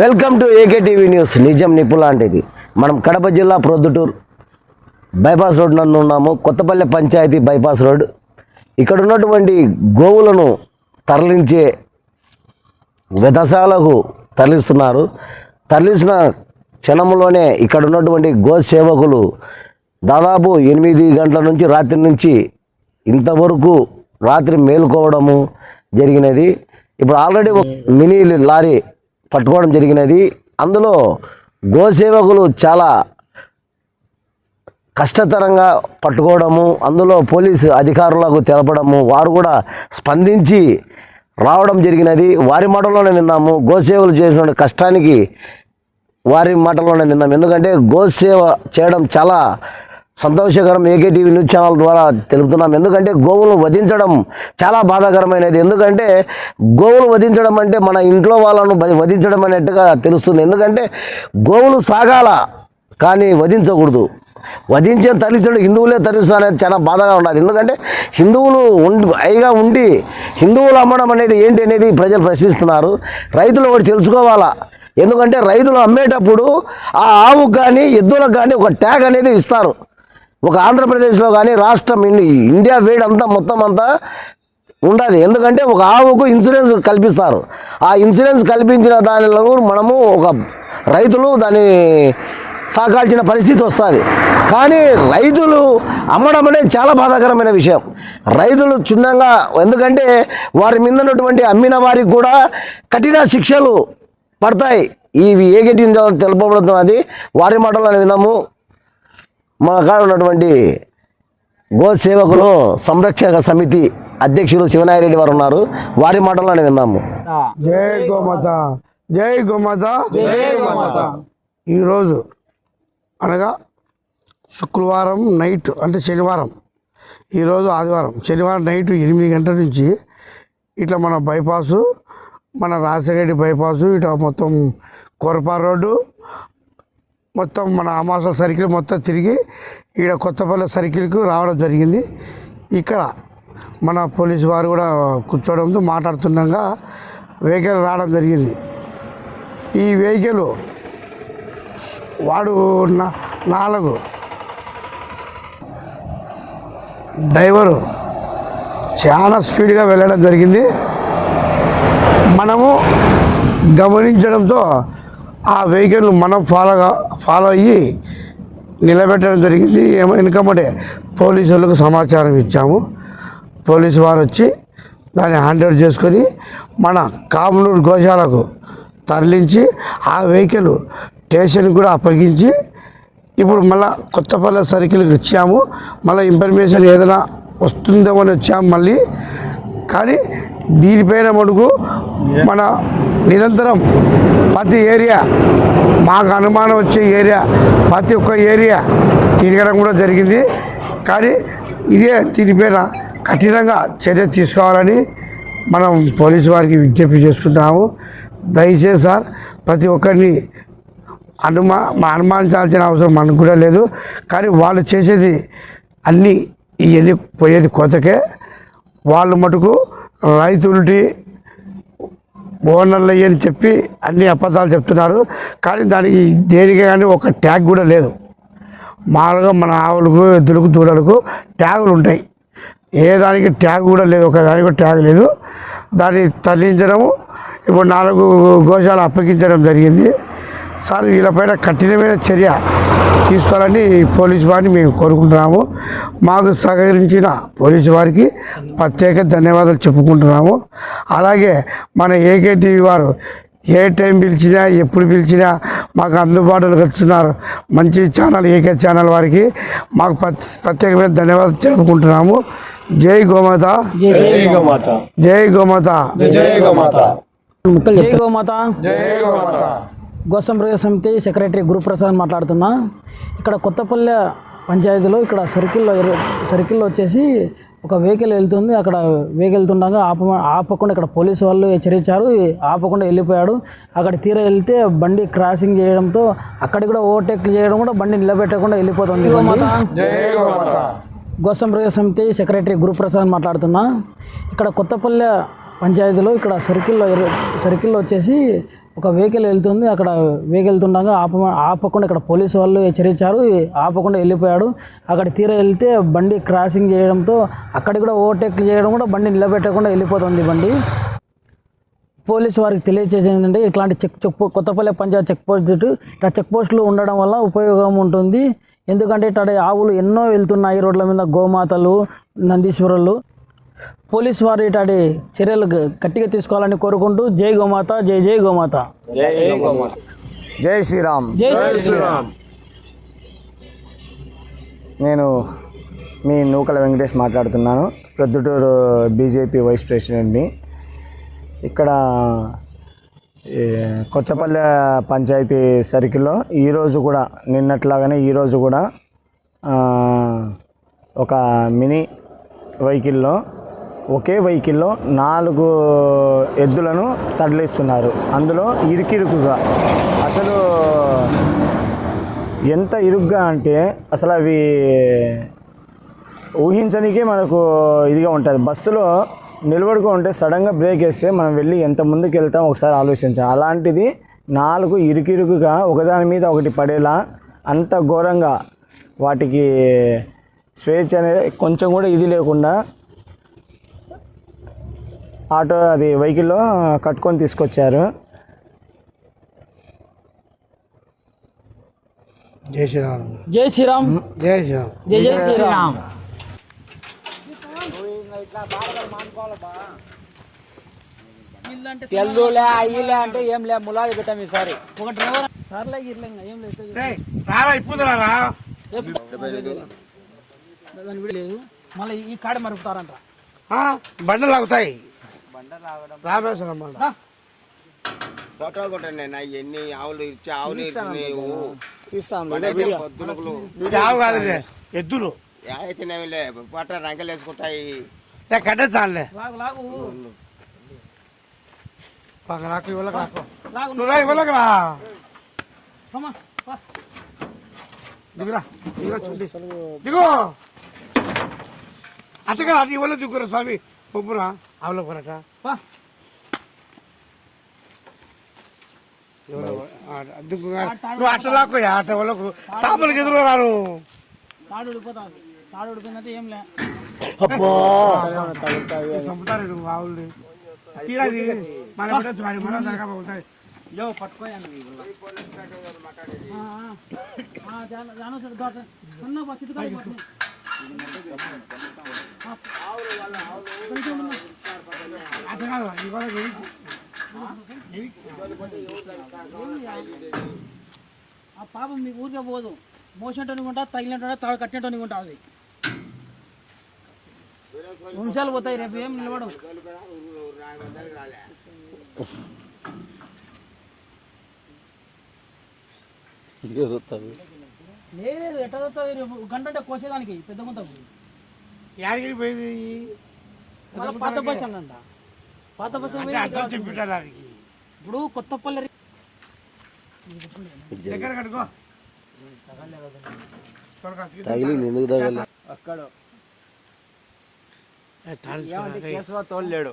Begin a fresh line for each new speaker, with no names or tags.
Welcome to AKTV news. నిజం నిప్పు లాంటిది. మనం కడప జిల్లా ప్రొద్దుటూరు బైపాస్ రోడ్ నందు ఉన్నాము. Kothapalle panchayati bypass road. ఇక్కడ ఉన్నటువంటి గోవులను తరలించే విధశాలకు తరలిస్తున్నారు. తరలించిన క్షణంలోనే ఇక్కడ ఉన్నటువంటి గో సేవకులు దాదాపు ఎనిమిది గంటల నుంచి రాత్రి నుంచి ఇంతవరకు రాత్రి మేలుకోవడము జరిగినది. ఇప్పుడు ఆల్రెడీ ఒక మినీ లారీ పట్టుకోవడం జరిగినది. అందులో గోసేవకులు చాలా కష్టతరంగా పట్టుకోవడము అందులో పోలీసు అధికారులకు తెలపడము వారు కూడా స్పందించి రావడం జరిగినది. వారి మాటల్లోనే విన్నాము. గోసేవలు చేసిన కష్టానికి వారి మాటల్లోనే విన్నాము. ఎందుకంటే గోసేవ చేయడం చాలా సంతోషకరం ఏకే టీవీ న్యూస్ ఛానల్ ద్వారా తెలుపుతున్నాం. ఎందుకంటే గోవులు వధించడం చాలా బాధాకరమైనది. ఎందుకంటే గోవులు వధించడం అంటే మన ఇంట్లో వాళ్ళను వధించడం అనేట్టుగా తెలుస్తుంది. ఎందుకంటే గోవులు సాగాల కానీ వధించకూడదు. వధించే తల్లిదండ్రులు హిందువులే తరిస్తారు అనేది చాలా బాధగా ఉన్నది. ఎందుకంటే హిందువులు ఉండి అయిగా ఉండి హిందువులు అమ్మడం అనేది ఏంటి అనేది ప్రజలు ప్రశ్నిస్తున్నారు. రైతులు ఒకటి తెలుసుకోవాలా? ఎందుకంటే రైతులు అమ్మేటప్పుడు ఆ ఆవుకు కానీ ఎద్దులకు కానీ ఒక ట్యాగ్ అనేది ఇస్తారు. ఒక ఆంధ్రప్రదేశ్లో కానీ రాష్ట్రం ఇండియా వేడి అంతా మొత్తం అంతా ఉండదు. ఎందుకంటే ఒక ఆవుకు ఇన్సూరెన్స్ కల్పిస్తారు. ఆ ఇన్సూరెన్స్ కల్పించిన దానిలో మనము ఒక రైతులు దాన్ని సాకాల్చిన పరిస్థితి వస్తుంది. కానీ రైతులు అమ్మడం అనేది చాలా బాధాకరమైన విషయం. రైతులు క్షుణ్ణంగా ఎందుకంటే వారి మీద ఉన్నటువంటి అమ్మిన వారికి కూడా కఠిన శిక్షలు పడతాయి. ఇవి ఏగటి తెలుపబడుతున్నది. వారి మాటలను విన్నాము మా కాడ ఉన్నటువంటి గోసేవకులు సంరక్షక సమితి అధ్యక్షులు శివనాయరెడ్డి వారు ఉన్నారు. వారి మాటల్లోనే విన్నాము.
జై గోమాత. జై గోమాత. ఈరోజు అనగా శుక్రవారం నైట్ అంటే శనివారం. ఈరోజు ఆదివారం. శనివారం నైట్ ఎనిమిది గంటల నుంచి ఇట్లా మన బైపాసు మన రాజశేఖరెడ్డి బైపాసు ఇట్లా మొత్తం కొరపా రోడ్డు మొత్తం మన అమాస సర్కిల్ మొత్తం తిరిగి ఈడ కొత్తపల్లి సర్కిల్కు రావడం జరిగింది. ఇక్కడ మన పోలీసు వారు కూడా కూర్చోవడంతో మాట్లాడుతుండగా వెహికల్ రావడం జరిగింది. ఈ వెహికల్ వాడు నాలుగు డ్రైవరు చాలా స్పీడ్గా వెళ్ళడం జరిగింది. మనము గమనించడంతో ఆ వెహికల్ మనం ఫాలో ఫాలో అయ్యి నిలబెట్టడం జరిగింది. ఏమో వెనుకమ్మటే పోలీసు వాళ్ళకు సమాచారం ఇచ్చాము. పోలీసు వారు వచ్చి దాన్ని హ్యాండ్ చేసుకొని మన కామనూరు గోశాలకు తరలించి ఆ వెహికల్ స్టేషన్కి కూడా అప్పగించి ఇప్పుడు మళ్ళా కొత్తపల్లి సర్కిల్కి ఇచ్చాము మళ్ళీ ఇన్ఫర్మేషన్ ఏదైనా వస్తుందేమో అని వచ్చాము మళ్ళీ. కానీ దీనిపైన మటుకు మన నిరంతరం ప్రతి ఏరియా మాకు అనుమానం వచ్చే ఏరియా ప్రతి ఒక్క ఏరియా తిరగడం కూడా జరిగింది. కానీ ఇదే దీనిపైన కఠినంగా చర్య తీసుకోవాలని మనం పోలీసు వారికి విజ్ఞప్తి చేసుకుంటున్నాము. దయచేసి సార్ ప్రతి ఒక్కరిని అనుమా మా అనుమానించాల్సిన అవసరం మనకు కూడా లేదు. కానీ వాళ్ళు చేసేది అన్నీ ఇవన్నీ పోయేది కొత్తకే వాళ్ళు మటుకు రైతులటి ఓనర్లు అని చెప్పి అన్ని అబద్ధాలు చెప్తున్నారు. కానీ దానికి దేనికి కానీ ఒక ట్యాగ్ కూడా లేదు. మామూలుగా మన ఆవులకు ఎద్దులకు దూడలకు ట్యాగులు ఉంటాయి. ఏ దానికి ట్యాగ్ కూడా లేదు. ఒక దానికి కూడా ట్యాగ్ లేదు. దాన్ని తరలించడము ఇప్పుడు నాలుగు గోశాలు అప్పగించడం జరిగింది. సార్ వీళ్ళపైన కఠినమైన చర్య తీసుకోవాలని పోలీసు వారిని మేము కోరుకుంటున్నాము. మాకు సహకరించిన పోలీసు వారికి ప్రత్యేక ధన్యవాదాలు చెప్పుకుంటున్నాము. అలాగే మన ఏకే టీవీ వారు ఏ టైం పిలిచినా ఎప్పుడు పిలిచినా మాకు అందుబాటులోకి వస్తున్నారు మంచి ఛానల్ ఏకే ఛానల్ వారికి మాకు ప్రత్- ప్రత్యేకమైన ధన్యవాదాలు తెలుపుకుంటున్నాము జై గోమాత. జై గోమాత.
జై గోమాత. గోసంప్రయ సమితి సెక్రటరీ గురుప్రసాద్ మాట్లాడుతున్నా. ఇక్కడ కొత్తపల్లె పంచాయతీలో ఇక్కడ సర్కిల్లో సర్కిల్లో వచ్చేసి ఒక వెహికల్ వెళ్తుంది. అక్కడ వెహికల్ వెళ్తుండగా ఆప ఆపకుండా ఇక్కడ పోలీసు వాళ్ళు హెచ్చరించారు. ఆపకుండా వెళ్ళిపోయాడు. అక్కడ తీర వెళ్తే బండి క్రాసింగ్ చేయడంతో అక్కడికి కూడా ఓవర్టేక్ చేయడం కూడా బండి నిలబెట్టకుండా వెళ్ళిపోతుంది గోసంప్రయ సమితి సెక్రటరీ గురుప్రసాద్ మాట్లాడుతున్నా. ఇక్కడ కొత్తపల్లె పంచాయతీలో ఇక్కడ సర్కిల్లో సర్కిల్లో వచ్చేసి ఒక వెహికల్ వెళ్తుంది. అక్కడ వెహికల్ వెళ్తుండగా ఆప ఆపకుండా ఇక్కడ పోలీసు వాళ్ళు హెచ్చరించారు. ఆపకుండా వెళ్ళిపోయాడు. అక్కడ తీర వెళ్తే బండి క్రాసింగ్ చేయడంతో అక్కడికి కూడా ఓవర్టేక్ చేయడం కూడా బండి నిలబెట్టకుండా వెళ్ళిపోతుంది బండి. పోలీసు వారికి తెలియజేసేది ఏంటంటే ఇట్లాంటి check check Kothapalli panchayat check post ఇట్లా చెక్ పోస్టులు ఉండడం వల్ల ఉపయోగం ఉంటుంది. ఎందుకంటే ఇట్లా ఆవులు ఎన్నో వెళ్తున్నాయి రోడ్ల మీద. గోమాతలు నందీశ్వరులు. పోలీసు వారు ఇటాడి చర్యలు గట్టిగా తీసుకోవాలని కోరుకుంటూ జై గోమాత జై జై గోమాత.
జై శ్రీరామ్.
జై శ్రీరామ్.
నేను మీ నూకల వెంకటేష్ మాట్లాడుతున్నాను. ప్రొద్దుటూరు బీజేపీ వైస్ ప్రెసిడెంట్ని. ఇక్కడ కొత్తపల్లె పంచాయతీ సర్కిల్లో ఈరోజు కూడా నిన్నట్లాగానే ఈరోజు కూడా ఆ, ఒక మినీ వెహికల్లో ఒకే వెహికల్లో నాలుగు ఎద్దులను తరలిస్తున్నారు. అందులో ఇరుకిరుకుగా. అసలు ఎంత ఇరుగ్గా అంటే అసలు అవి ఊహించనికే మనకు ఇదిగా ఉంటుంది. బస్సులో నిలబడుకో ఉంటే సడన్గా బ్రేక్ వేస్తే మనం వెళ్ళి ఎంత ముందుకు వెళ్తాం ఒకసారి ఆలోచించాం. అలాంటిది నాలుగు ఇరుకిరుకుగా ఒకదాని మీద ఒకటి పడేలా అంత ఘోరంగా వాటికి స్వేచ్ఛ అనేది కొంచెం కూడా ఇది లేకుండా ఆటో అది వెహికల్లో కట్టుకొని తీసుకొచ్చారు.
జై శ్రీరామ్.
జై శ్రీరామ్.
జై శ్రీరామ్.
జై జై శ్రీరామ్.
తెల్లులే అయ్యిలే అంటే ఏం లే ములాది పెట్టాం ఈసారి.
ఒక డ్రైవర్ సార్లే గిర్లేంగా ఏం లేదు దాని లేదు. మళ్ళీ ఈ కాడ మరుపుతారంట.
బండలు అవుతాయి రామేశ్వరం బండ.
ఫోటో నా ఎన్ని ఆవులు ఇచ్చి ఆవులు
తీస్తాం
పొద్దునకులు
ఆవు కాదు ఎద్దులు.
అయితేనేమిలే పట్ట రంగలు వేసుకుంటాయి.
రాకు ఇవ్వలకు రాకు ఇవ్వలకు రా. దిగురా దిగురా చూడి. దిగు. అట్టగా అటు ఇవ్వలే దిగురా స్వామి. పొప్పురా ఆవుల కొరట
పా.
దిగుగా నువ్వు అట్ట లాక్కోయా అట్ట వాళ్ళకు తాపలకి ఎదురు రాను.
తాడు ఉడిపోతుంది తాడు ఉడిపోయిందంటే ఏం లే.
చంపుతారు నువ్వు ఆవుల్ని? తీరా ఇది. మన మన జరగబోతాయి
యో పట్టుకోయండి ఆ, ఆ. ఆ, జాన- జానోసరి దోట. సన్న బా, చిటికాయలు పట్టు. ఆ. కొంచెం
ఇవాళ
ఆ పాపం మీకు ఊరికే పోదు. మోసినట్టు ఉంటా తగిలినట్టు తాడు కట్టినట్టు ఉంటుంది. నిమిషాలు పోతాయి రేపు ఏం నిలబడవు. లేదు ఎట్ట వస్తుంది రేపు? గంట అంటే కోసేదానికి పెద్ద గుంతకు
యాడికి పోయింది?
మళ్ళీ పాత బస్ అంట పాత బస్ ఇప్పుడు కొత్తపల్లి
తగిలింది ఎందుకు తగలే
అక్కడ. తోలేడు.